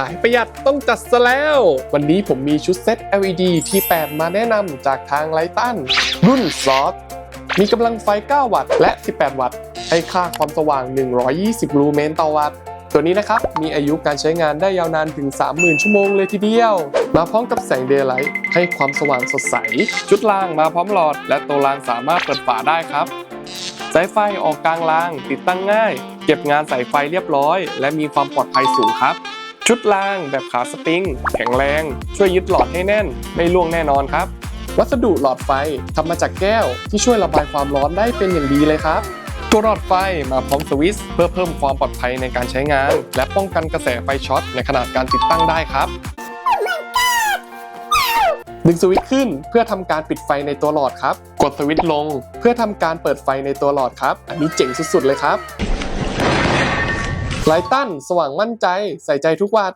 สายประหยัดต้องจัดซะแล้ว วันนี้ผมมีชุดเซต LED ที่ 8 มาแนะนำจากทางไลตันรุ่นซอสมีกำลังไฟ 9 วัตต์และ 18 วัตต์ ให้ค่าความสว่าง 120 ลูเมนต่อวัตต์ ตัวนี้นะครับ มีอายุการใช้งานได้ยาวนานถึง 30,000 ชั่วโมงเลยทีเดียว มาพร้อมกับแสงเดย์ไลท์ให้ความสว่างสดใส ชุดล่างมาพร้อมหลอด และตัวรางสามารถเปิดฝาได้ครับสายไฟออกกลางราง ติดตั้งง่าย เก็บงานสายไฟเรียบร้อย และมีความปลอดภัยสูงครับ ชุดรางแบบขาสปริง แข็งแรง ช่วยยึดหลอดให้แน่น ไม่ร่วงแน่นอนครับ วัสดุหลอดไฟทำมาจากแก้ว ที่ช่วยระบายความร้อนได้เป็นอย่างดีเลยครับ ตัวหลอดไฟมาพร้อมสวิตช์เพื่อเพิ่มความปลอดภัยในการใช้งาน และป้องกันกระแสไฟช็อตในขณะการติดตั้งได้ครับดึงสวิตช์ขึ้นเพื่อทำการปิดไฟในตัวหลอดครับ กดสวิตช์ลง เพื่อทำการเปิดไฟในตัวหลอดครับ อันนี้เจ๋งสุดๆเลยครับ ไลตันสว่างมั่นใจใส่ใจทุกวัด